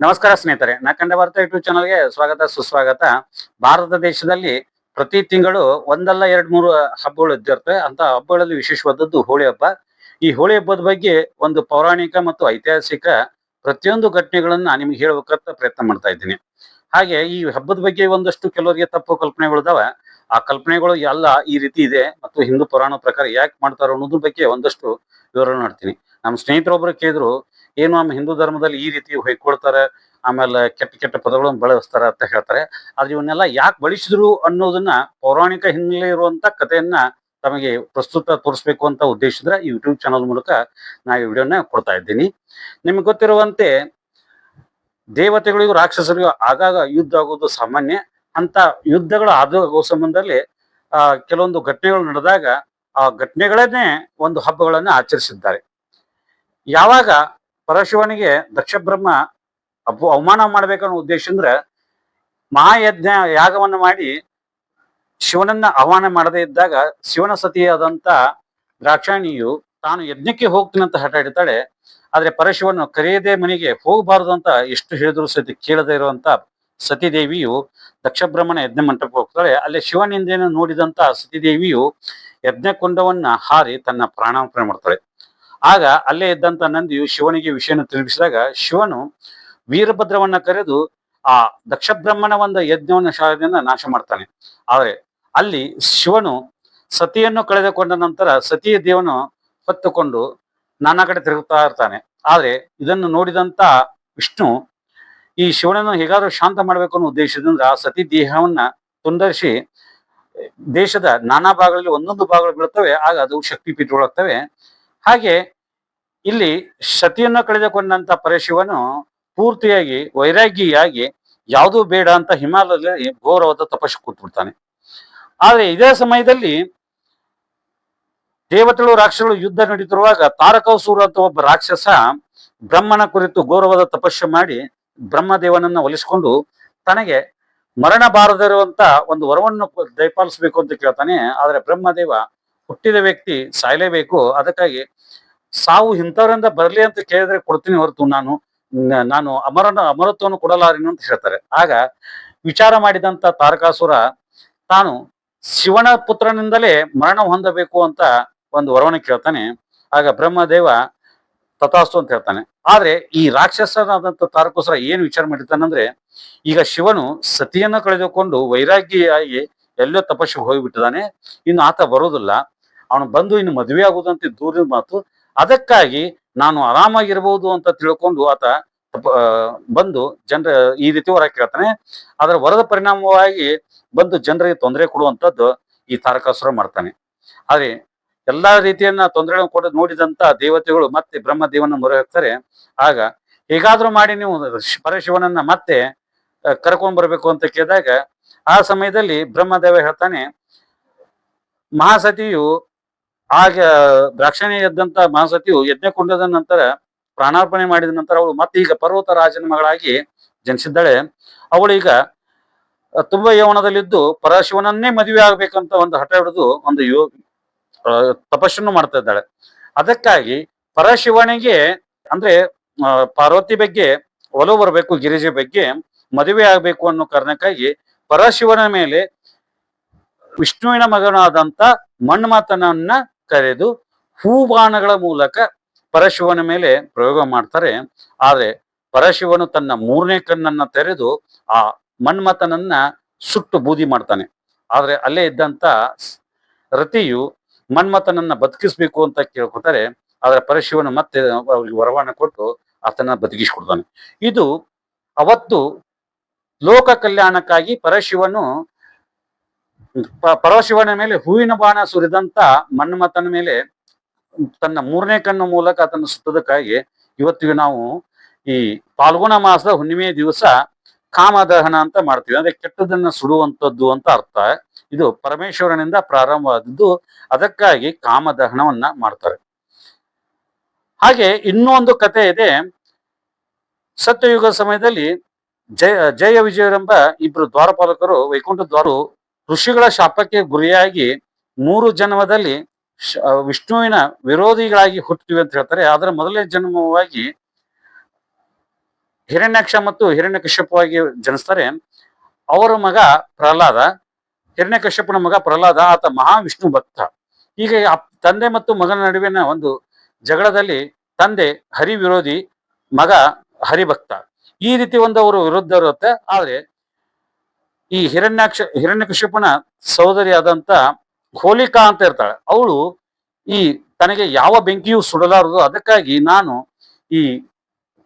ನಮಸ್ಕಾರ ಸ್ನೇಹಿತರೆ, ನಾ ಕಂಡ ಭಾರತ ಯೂಟ್ಯೂಬ್ ಚಾನಲ್ಗೆ ಸ್ವಾಗತ, ಸುಸ್ವಾಗತ. ಭಾರತ ದೇಶದಲ್ಲಿ ಪ್ರತಿ ತಿಂಗಳು ಒಂದಲ್ಲ ಎರಡ್ ಮೂರು ಹಬ್ಬಗಳು ಇದ್ದಿರ್ತವೆ. ಅಂತ ಹಬ್ಬಗಳಲ್ಲಿ ವಿಶೇಷವಾದದ್ದು ಹೋಳಿ ಹಬ್ಬ. ಈ ಹೋಳಿ ಹಬ್ಬದ ಬಗ್ಗೆ ಒಂದು ಪೌರಾಣಿಕ ಮತ್ತು ಐತಿಹಾಸಿಕ ಪ್ರತಿಯೊಂದು ಘಟನೆಗಳನ್ನ ನಿಮ್ಗೆ ಹೇಳ್ಬೇಕಂತ ಪ್ರಯತ್ನ ಮಾಡ್ತಾ ಇದ್ದೀನಿ. ಹಾಗೆ ಈ ಹಬ್ಬದ ಬಗ್ಗೆ ಒಂದಷ್ಟು ಕೆಲವರಿಗೆ ತಪ್ಪು ಕಲ್ಪನೆಗಳಿದಾವ ಆ ಕಲ್ಪನೆಗಳು ಎಲ್ಲ ಈ ರೀತಿ ಇದೆ ಮತ್ತು ಹಿಂದೂ ಪುರಾಣ ಪ್ರಕಾರ ಯಾಕೆ ಮಾಡ್ತಾರೋ ಅನ್ನೋದ್ರ ಬಗ್ಗೆ ಒಂದಷ್ಟು ವಿವರಣೆ ಮಾಡ್ತೀನಿ. ನಮ್ಮ ಸ್ನೇಹಿತರೊಬ್ರು ಕೇಳಿದ್ರು ಏನು ನಮ್ಮ ಹಿಂದೂ ಧರ್ಮದಲ್ಲಿ ಈ ರೀತಿ ಹೊಯ್ಕೊಳ್ತಾರೆ, ಆಮೇಲೆ ಕೆಟ್ಟ ಕೆಟ್ಟ ಪದಗಳನ್ನು ಬಳಸ್ತಾರೆ ಅಂತ ಹೇಳ್ತಾರೆ. ಆದ್ರೆ ಇವನ್ನೆಲ್ಲ ಯಾಕೆ ಬಳಸಿದ್ರು ಅನ್ನೋದನ್ನ ಪೌರಾಣಿಕ ಹಿನ್ನೆಲೆ ಇರುವಂತ ಕಥೆಯನ್ನ ತಮಗೆ ಪ್ರಸ್ತುತ ತೋರಿಸ್ಬೇಕು ಅಂತ ಉದ್ದೇಶಿದ್ರೆ ಯೂಟ್ಯೂಬ್ ಚಾನಲ್ ಮೂಲಕ ನಾ ಈ ವಿಡಿಯೋನ ಕೊಡ್ತಾ ಇದ್ದೀನಿ. ನಿಮ್ಗೆ ಗೊತ್ತಿರುವಂತೆ ದೇವತೆಗಳಿಗೂ ರಾಕ್ಷಸರಿಗೂ ಆಗಾಗ ಯುದ್ಧ ಆಗೋದು ಸಾಮಾನ್ಯ. ಅಂತ ಯುದ್ಧಗಳು ಆಗೋ ಸಂಬಂಧದಲ್ಲಿ, ಆ, ಕೆಲವೊಂದು ಘಟನೆಗಳು ನಡೆದಾಗ ಆ ಘಟನೆಗಳನ್ನೇ ಒಂದು ಹಬ್ಬಗಳನ್ನ ಆಚರಿಸಿದ್ದಾರೆ. ಯಾವಾಗ ಪರಶಿವನಿಗೆ ದಕ್ಷ ಬ್ರಹ್ಮ ಅವಮಾನ ಮಾಡ್ಬೇಕನ್ನೋ ಉದ್ದೇಶ ಅಂದ್ರೆ ಮಹಾಯಜ್ಞ ಯಾಗವನ್ನ ಮಾಡಿ ಶಿವನನ್ನ ಆಹ್ವಾನ ಮಾಡದೇ ಇದ್ದಾಗ ಶಿವನ ಸತಿಯಾದಂತ ದ್ರಾಕ್ಷಾಣಿಯು ತಾನು ಯಜ್ಞಕ್ಕೆ ಹೋಗ್ತೀನಿ ಅಂತ ಹಠ ಹಿಡಿತಾಳೆ. ಆದ್ರೆ ಪರಶಿವನು ಕರೆಯದೇ ಮನೆಗೆ ಹೋಗಬಾರದು ಅಂತ ಎಷ್ಟು ಹೇಳಿದ್ರು ಸತಿ ಕೇಳದೇ ಇರುವಂತ ಸತಿದೇವಿಯು ದಕ್ಷ ಬ್ರಹ್ಮನ ಯಜ್ಞ ಮಂಟಪಕ್ಕೆ ಹೋಗ್ತಾಳೆ. ಅಲ್ಲಿ ಶಿವನಿಂದೇನು ನೋಡಿದಂತ ಸತಿದೇವಿಯು ಯಜ್ಞ ಕುಂಡವನ್ನ ಹಾರಿ ತನ್ನ ಪ್ರಾಣಾರ್ಪಣೆ ಮಾಡ್ತಾಳೆ. ಆಗ ಅಲ್ಲೇ ಇದ್ದಂತ ನಂದಿಯು ಶಿವನಿಗೆ ವಿಷಯನ ತಿಳಿಸಿದಾಗ ಶಿವನು ವೀರಭದ್ರವನ್ನ ಕರೆದು ಆ ದಕ್ಷ ಬ್ರಹ್ಮನ ಒಂದು ಯಜ್ಞವನ್ನ ಶಾಲೆಯಿಂದ ನಾಶ ಮಾಡ್ತಾನೆ. ಆದರೆ ಅಲ್ಲಿ ಶಿವನು ಸತಿಯನ್ನು ಕಳೆದುಕೊಂಡ ನಂತರ ಸತಿಯ ದೇವನು ಹೊತ್ತುಕೊಂಡು ನಾನಾ ಕಡೆ ತಿರುಗುತ್ತಾ ಇರ್ತಾನೆ. ಆದ್ರೆ ಇದನ್ನು ನೋಡಿದಂತ ವಿಷ್ಣು ಈ ಶಿವನನ್ನು ಹೇಗಾದ್ರೂ ಶಾಂತ ಮಾಡಬೇಕು ಅನ್ನೋ ಉದ್ದೇಶದಿಂದ ಆ ಸತಿ ದೇಹವನ್ನ ತುಂಡರಿಸಿ ದೇಶದ ನಾನಾ ಭಾಗಗಳಲ್ಲಿ ಒಂದೊಂದು ಭಾಗಗಳು ಬೀಳುತ್ತವೆ, ಆಗ ಅದು ಶಕ್ತಿ ಪೀಠಗಳಾಗ್ತವೆ ಹಾಗೆ ಇಲ್ಲಿ ಸತಿಯನ್ನು ಕಳೆದುಕೊಂಡಂತ ಪರಶಿವನು ಪೂರ್ತಿಯಾಗಿ ವೈರಾಗಿಯಾಗಿ ಯಾವುದೂ ಬೇಡ ಅಂತ ಹಿಮಾಲಯದಲ್ಲಿ ಘೋರವಾದ ತಪಸ್ಸು ಕೂತ್ಬಿಡ್ತಾನೆ ಆದ್ರೆ ಇದೇ ಸಮಯದಲ್ಲಿ ದೇವತೆಗಳು, ರಾಕ್ಷಸಗಳು ಯುದ್ಧ ನಡೀತಿರುವಾಗ ತಾರಕಾಸುರ ಅಂತ ಒಬ್ಬ ರಾಕ್ಷಸ ಬ್ರಹ್ಮನ ಕುರಿತು ಗೌರವದ ತಪಸ್ಸು ಮಾಡಿ ಬ್ರಹ್ಮದೇವನನ್ನ ಒಲಿಸಿಕೊಂಡು ತನಗೆ ಮರಣ ಬಾರದಿರುವಂತ ಒಂದು ವರವನ್ನು ದಯಪಾಲಿಸಬೇಕು ಅಂತ ಕೇಳ್ತಾನೆ. ಆದ್ರೆ ಬ್ರಹ್ಮದೇವ ಹುಟ್ಟಿದ ವ್ಯಕ್ತಿ ಸಾಯಲೇಬೇಕು. ಅದಕ್ಕಾಗಿ ಸಾವು ಇಂಥವ್ರಿಂದ ಬರ್ಲಿ ಅಂತ ಕೇಳಿದ್ರೆ ಕೊಡ್ತೀನಿ ಹೊರತು ನಾನು ನಾನು ಅಮರನ ಅಮರತ್ವವನ್ನು ಕೊಡಲಾರೇನು ಅಂತ ಹೇಳ್ತಾರೆ. ಆಗ ವಿಚಾರ ಮಾಡಿದಂತ ತಾರಕಾಸುರ ತಾನು ಶಿವನ ಪುತ್ರನಿಂದಲೇ ಮರಣ ಹೊಂದಬೇಕು ಅಂತ ಒಂದು ವರವನ್ನು ಕೇಳ್ತಾನೆ. ಆಗ ಬ್ರಹ್ಮದೇವ ತಥಾಸ್ತು ಅಂತ ಹೇಳ್ತಾನೆ. ಆದ್ರೆ ಈ ರಾಕ್ಷಸನಾದಂತ ತಾರಕಾಸುರ ಏನ್ ವಿಚಾರ ಮಾಡಿರ್ತಾನಂದ್ರೆ ಈಗ ಶಿವನು ಸತಿಯನ್ನ ಕಳೆದುಕೊಂಡು ವೈರಾಗ್ಯಿಯಾಗಿ ಎಲ್ಲೋ ತಪಸ್ಸಿಗೆ ಹೋಗಿಬಿಟ್ಟಿದ್ದಾನೆ. ಇನ್ನು ಆತ ಬರೋದಿಲ್ಲ ಅವನು ಬಂದು ಇನ್ನು ಮದುವೆ ಆಗುದಂತ ದೂರಿನ ಮಾತು. ಅದಕ್ಕಾಗಿ ನಾನು ಆರಾಮಾಗಿರ್ಬೋದು ಅಂತ ತಿಳ್ಕೊಂಡು ಆತ ಬಂದು ಜನರ, ಈ ರೀತಿ ಹೊರ ಕೇಳ್ತಾನೆ ಅದರ ವರದ ಪರಿಣಾಮವಾಗಿ ಬಂದು ಜನರಿಗೆ ತೊಂದರೆ ಕೊಡುವಂತದ್ದು ಈ ತಾರಕಾಸುರ ಮಾಡ್ತಾನೆ. ಆದ್ರೆ ಎಲ್ಲಾ ರೀತಿಯನ್ನ ತೊಂದರೆ ಕೊಡ, ನೋಡಿದಂತ ದೇವತೆಗಳು ಮತ್ತೆ ಬ್ರಹ್ಮದೇವನ ಮೊರೆ ಹೋಗ್ತಾರೆ ಆಗ ಹೇಗಾದ್ರೂ ಮಾಡಿ ನೀವು ಪರಶಿವನನ್ನ ಮತ್ತೆ ಕರ್ಕೊಂಡ್ ಬರ್ಬೇಕು ಅಂತ ಕೇಳಿದಾಗ ಆ ಸಮಯದಲ್ಲಿ ಬ್ರಹ್ಮದೇವ ಹೇಳ್ತಾನೆ, ಮಹಾಸತಿಯು ಆಗ ದ್ರಾಕ್ಷಣಿ ಎದ್ದಂತ ಮಹಾಸತಿಯು ಯಜ್ಞಕುಂಡದ ನಂತರ ಪ್ರಾಣಾರ್ಪಣೆ ಮಾಡಿದ ನಂತರ ಅವಳು ಮತ್ತೆ ಈಗ ಪರ್ವತ ರಾಜನ ಮಗಳಾಗಿ ಜನಿಸಿದ್ದಾಳೆ. ಅವಳೀಗ ತುಂಬಾ ಯೌವನದಲ್ಲಿದ್ದು ಪರಶಿವನನ್ನೇ ಮದುವೆ ಆಗ್ಬೇಕಂತ ಒಂದು ಹಠ ಹಿಡಿದು ಒಂದು ಯೋ ತಪಸ್ಸನ್ನು ಮಾಡ್ತಾ ಇದ್ದಾಳೆ. ಅದಕ್ಕಾಗಿ ಪರಶಿವನಿಗೆ ಅಂದ್ರೆ ಪಾರ್ವತಿ ಬಗ್ಗೆ ಒಲವು ಬರಬೇಕು, ಗಿರಿಜೆ ಬಗ್ಗೆ ಮದುವೆ ಆಗ್ಬೇಕು ಅನ್ನೋ ಕಾರಣಕ್ಕಾಗಿ ಪರಶಿವನ ಮೇಲೆ ವಿಷ್ಣುವಿನ ಮಗನಾದಂತ ಮನ್ಮಥನನ್ನ ಕರೆದು ಹೂಬಾಣಗಳ ಮೂಲಕ ಪರಶಿವನ ಮೇಲೆ ಪ್ರಯೋಗ ಮಾಡ್ತಾರೆ. ಆದ್ರೆ ಪರಶಿವನು ತನ್ನ ಮೂರನೇ ಕಣ್ಣನ್ನ ತೆರೆದು ಆ ಮನ್ಮಥನನ್ನ ಸುಟ್ಟು ಬೂದಿ ಮಾಡ್ತಾನೆ. ಆದ್ರೆ ಅಲ್ಲೇ ಇದ್ದಂತ ರತಿಯು ಮನ್ಮಥನನ್ನ ಬದುಕಿಸ್ಬೇಕು ಅಂತ ಕೇಳ್ಕೊತಾರೆ ಆದ್ರೆ ಪರಶಿವನು ಮತ್ತೆ ಅವ್ರಿಗೆ ವರವಾಣ ಕೊಟ್ಟು ಆತನ ಬದುಕಿಸ್ಕೊಡ್ತಾನೆ. ಇದು ಅವತ್ತು ಲೋಕ ಕಲ್ಯಾಣಕ್ಕಾಗಿ ಪರಶಿವನು ಪ- ಪರಶಿವನ ಮೇಲೆ ಹೂವಿನ ಬಾಣ ಸುರಿದಂತ ಮನ್ಮಥನ ಮೇಲೆ ತನ್ನ ಮೂರನೇ ಕಣ್ಣು ಮೂಲಕ ಅದನ್ನು ಸುತ್ತದಕ್ಕಾಗಿ ಇವತ್ತಿಗೆ ನಾವು ಈ ಪಾಲ್ಗುಣ ಮಾಸದ ಹುಣ್ಣಿಮೆ ದಿವಸ ಕಾಮದಹನ ಅಂತ ಮಾಡ್ತೀವಿ. ಅಂದ್ರೆ ಕೆಟ್ಟದನ್ನ ಸುಡುವಂತದ್ದು ಅಂತ ಅರ್ಥ. ಇದು ಪರಮೇಶ್ವರನಿಂದ ಪ್ರಾರಂಭವಾದದ್ದು. ಅದಕ್ಕಾಗಿ ಕಾಮದಹನವನ್ನ ಮಾಡ್ತಾರೆ. ಹಾಗೆ ಇನ್ನೂ ಒಂದು ಕತೆ ಇದೆ. ಸತ್ಯಯುಗ ಸಮಯದಲ್ಲಿ ಜಯ ಜಯ ವಿಜಯರೆಂಬ ಇಬ್ರು ದ್ವಾರಪಾಲಕರು, ವೈಕುಂಠ ದ್ವಾರು ಋಷಿಗಳ ಶಾಪಕ್ಕೆ ಗುರಿಯಾಗಿ ಮೂರು ಜನ್ಮದಲ್ಲಿ ವಿಷ್ಣುವಿನ ವಿರೋಧಿಗಳಾಗಿ ಹುಟ್ಟಿವೆ ಅಂತ ಹೇಳ್ತಾರೆ. ಅದರ ಮೊದಲನೇ ಜನ್ಮವಾಗಿ ಹಿರಣ್ಯಾಕ್ಷ ಮತ್ತು ಹಿರಣ್ಯಕಶ್ಯಪವಾಗಿ ಜನಿಸ್ತಾರೆ. ಅವರ ಮಗ ಪ್ರಹ್ಲಾದ, ಹಿರಣ್ಯಕಶ್ಯಪನ ಮಗ ಪ್ರಹ್ಲಾದ, ಆತ ಮಹಾವಿಷ್ಣು ಭಕ್ತ. ಈಗ ತಂದೆ ಮತ್ತು ಮಗನ ನಡುವಿನ ಒಂದು ಜಗಳದಲ್ಲಿ ತಂದೆ ಹರಿ ವಿರೋಧಿ ಮಗ ಹರಿಭಕ್ತ. ಈ ರೀತಿ ಒಂದು ಅವರು ವಿರುದ್ಧ ಇರುತ್ತೆ. ಆದ್ರೆ ಈ ಹಿರಣ್ಯಾಕ್ಷ, ಹಿರಣ್ಯಕಶ್ಯಪನ ಸಹೋದರಿ ಆದಂತ ಹೋಲಿಕಾ ಅಂತ ಇರ್ತಾಳೆ. ಅವಳು ಈ ತನಗೆ ಯಾವ ಬೆಂಕಿಯೂ ಸುಡಲಾರದು. ಅದಕ್ಕಾಗಿ ನಾನು ಈ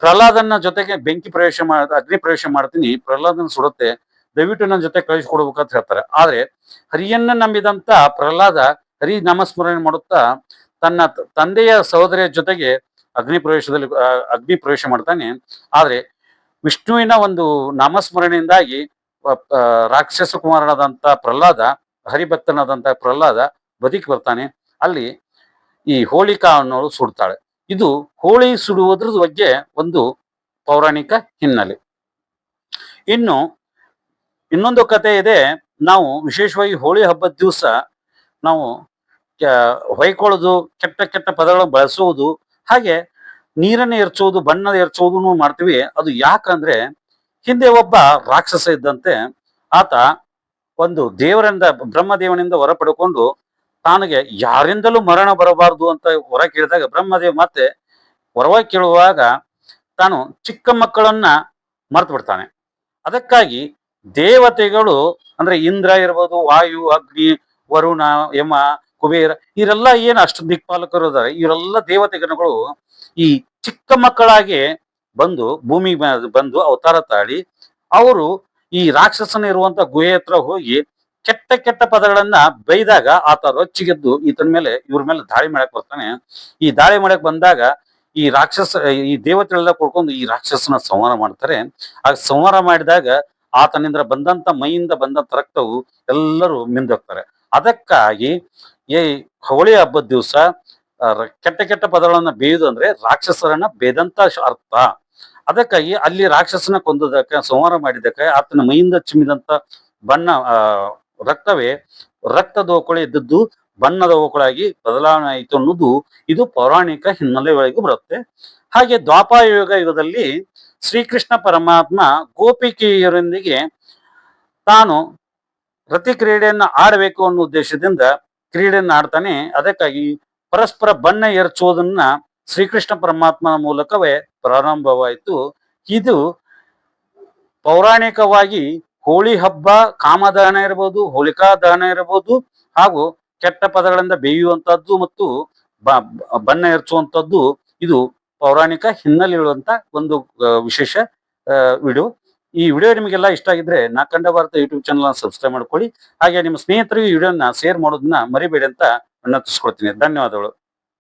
ಪ್ರಹ್ಲಾದನ ಜೊತೆಗೆ ಬೆಂಕಿ ಪ್ರವೇಶ ಮಾಡ ಅಗ್ನಿ ಪ್ರವೇಶ ಮಾಡ್ತೀನಿ. ಪ್ರಹ್ಲಾದನ ಸುಡುತ್ತೆ. ದಯವಿಟ್ಟು ನನ್ನ ಜೊತೆ ಕಳಿಸ್ಕೊಡ್ಬೇಕಂತ ಹೇಳ್ತಾರೆ. ಆದ್ರೆ ಹರಿಯನ್ನ ನಂಬಿದಂತ ಪ್ರಹ್ಲಾದ ಹರಿ ನಾಮಸ್ಮರಣೆ ಮಾಡುತ್ತಾ ತನ್ನ ತಂದೆಯ ಸಹೋದರಿಯ ಜೊತೆಗೆ ಅಗ್ನಿ ಪ್ರವೇಶದಲ್ಲಿ ಅಗ್ನಿ ಪ್ರವೇಶ ಮಾಡ್ತಾನೆ. ಆದ್ರೆ ವಿಷ್ಣುವಿನ ಒಂದು ನಾಮಸ್ಮರಣೆಯಿಂದಾಗಿ ರಾಕ್ಷಸ ಕುಮಾರನಾದಂತ ಪ್ರಹ್ಲಾದ, ಹರಿಭಕ್ತನಾದಂತ ಪ್ರಹ್ಲಾದ ಬದುಕಿ ಬರ್ತಾನೆ. ಅಲ್ಲಿ ಈ ಹೋಳಿಕಾ ಅನ್ನೋಳು ಸುಡ್ತಾಳೆ. ಇದು ಹೋಳಿ ಸುಡುವುದ್ರ ಬಗ್ಗೆ ಒಂದು ಪೌರಾಣಿಕ ಹಿನ್ನೆಲೆ. ಇನ್ನು ಇನ್ನೊಂದು ಕತೆ ಇದೆ. ನಾವು ವಿಶೇಷವಾಗಿ ಹೋಳಿ ಹಬ್ಬದ ದಿವಸ ನಾವು ಹೊಯ್ಕೊಳ್ಳೋದು ಕೆಟ್ಟ ಕೆಟ್ಟ ಪದಗಳನ್ನು ಬಳಸುವುದು ಹಾಗೆ ನೀರನ್ನು ಎರಚೋದು ಬಣ್ಣ ಎರಚುವುದನ್ನು ಮಾಡ್ತೀವಿ. ಅದು ಯಾಕಂದ್ರೆ ಹಿಂದೆ ಒಬ್ಬ ರಾಕ್ಷಸ ಇದ್ದಂತೆ ಆತ ಒಂದು ದೇವರಿಂದ, ಬ್ರಹ್ಮದೇವನಿಂದ ವರ ಪಡ್ಕೊಂಡು ತಾನಿಗೆ ಯಾರಿಂದಲೂ ಮರಣ ಬರಬಾರದು ಅಂತ ವರ ಕೇಳಿದಾಗ ಬ್ರಹ್ಮದೇವ ಮತ್ತೆ ವರವ ಕೇಳುವಾಗ ತಾನು ಚಿಕ್ಕ ಮಕ್ಕಳನ್ನ ಮರ್ತು ಬಿಡ್ತಾನೆ. ಅದಕ್ಕಾಗಿ ದೇವತೆಗಳು ಅಂದ್ರೆ ಇಂದ್ರ ಇರ್ಬೋದು, ವಾಯು, ಅಗ್ನಿ, ವರುಣ, ಯಮ, ಕುಬೇರ ಇವರೆಲ್ಲ ಏನು ಅಷ್ಟು ದಿಕ್ಪಾಲಕರು ಇದಾರೆ? ಇವರೆಲ್ಲ ದೇವತೆಗಣಗಳು ಈ ಚಿಕ್ಕ ಮಕ್ಕಳಾಗಿ ಬಂದು, ಭೂಮಿ ಬಂದು ಅವತಾರ ತಾಳಿ, ಅವರು ಈ ರಾಕ್ಷಸನ ಇರುವಂತ ಗುಹೆ ಹತ್ರ ಹೋಗಿ ಕೆಟ್ಟ ಕೆಟ್ಟ ಪದಗಳನ್ನ ಬೈದಾಗ ಆತ ರೊಚ್ಚಿಗೆದ್ದು ಈತನ ಮೇಲೆ, ಇವ್ರ ಮೇಲೆ ದಾಳಿ ಮಾಡಕ್ ಬರ್ತಾನೆ. ಈ ದಾಳಿ ಮಾಡಕ್ ಬಂದಾಗ ಈ ರಾಕ್ಷಸ, ಈ ದೇವತೆಗಳೆಲ್ಲ ಕೊಡ್ಕೊಂಡು ಈ ರಾಕ್ಷಸನ ಸಂಹಾರ ಮಾಡ್ತಾರೆ. ಆ ಸಂಹಾರ ಮಾಡಿದಾಗ ಆತನಿಂದ ಬಂದಂತ ಮೈಯಿಂದ ಬಂದಂತ ರಕ್ತವು ಎಲ್ಲರೂ ಮಿಂದೋಗ್ತಾರೆ. ಅದಕ್ಕಾಗಿ ಈ ಹೋಳಿ ಹಬ್ಬದ ದಿವಸ ಕೆಟ್ಟ ಕೆಟ್ಟ ಪದಗಳನ್ನ ಬೇಯುದು ಅಂದ್ರೆ ರಾಕ್ಷಸರನ್ನ ಬೇದಂತ ಅರ್ಥ. ಅದಕ್ಕಾಗಿ ಅಲ್ಲಿ ರಾಕ್ಷಸನ ಕೊಂದದಕ್ಕೆ, ಸಂಹಾರ ಮಾಡಿದಕ್ಕೆ ಆತನ ಮೈಯಿಂದ ಚಿಮ್ಮಿದಂತ ಬಣ್ಣ ರಕ್ತವೇ ರಕ್ತದ ಓಕಳೆ ಇದ್ದದ್ದು ಬಣ್ಣದ ಓಕುಳಾಗಿ ಬದಲಾವಣೆ ಆಯಿತು ಅನ್ನೋದು ಇದು ಪೌರಾಣಿಕ ಹಿನ್ನೆಲೆ ಒಳಗೆ ಬರುತ್ತೆ. ಹಾಗೆ ದ್ವಾಪಾಯೋಗ ಯುಗದಲ್ಲಿ ಶ್ರೀಕೃಷ್ಣ ಪರಮಾತ್ಮ ಗೋಪಿಕೆಯರೊಂದಿಗೆ ತಾನು ಪ್ರತಿ ಕ್ರೀಡೆಯನ್ನು ಆಡಬೇಕು ಅನ್ನೋ ಉದ್ದೇಶದಿಂದ ಕ್ರೀಡೆಯನ್ನ ಆಡ್ತಾನೆ. ಅದಕ್ಕಾಗಿ ಪರಸ್ಪರ ಬಣ್ಣ ಎರಚುವುದನ್ನ ಶ್ರೀಕೃಷ್ಣ ಪರಮಾತ್ಮನ ಮೂಲಕವೇ ಪ್ರಾರಂಭವಾಯಿತು. ಇದು ಪೌರಾಣಿಕವಾಗಿ ಹೋಳಿ ಹಬ್ಬ ಕಾಮದಹನ ಇರಬಹುದು ಹೋಲಿಕಾ ದಹನ ಇರಬಹುದು ಹಾಗೂ ಕೆಟ್ಟ ಪದಗಳಿಂದ ಬೇಯುವಂತದ್ದು ಮತ್ತು ಬಣ್ಣ ಎರಚುವಂತದ್ದು ಇದು ಪೌರಾಣಿಕ ಹಿನ್ನೆಲೆ ಇರುವಂತ ಒಂದು ವಿಶೇಷ ವಿಡಿಯೋ. ಈ ವಿಡಿಯೋ ನಿಮಗೆಲ್ಲ ಇಷ್ಟ ಆಗಿದ್ರೆ ನಾ ಕಂಡ ಭಾರತ ಯೂಟ್ಯೂಬ್ ಚಾನಲ್ ಸಬ್ಸ್ಕ್ರೈಬ್ ಮಾಡ್ಕೊಳ್ಳಿ. ಹಾಗೆ ನಿಮ್ಮ ಸ್ನೇಹಿತರಿಗೆ ವಿಡಿಯೋನ ಶೇರ್ ಮಾಡೋದನ್ನ ಮರಿಬೇಡಿ ಅಂತ ವಿನಂತಿಸ್ಕೊಳ್ತೀನಿ. ಧನ್ಯವಾದಗಳು.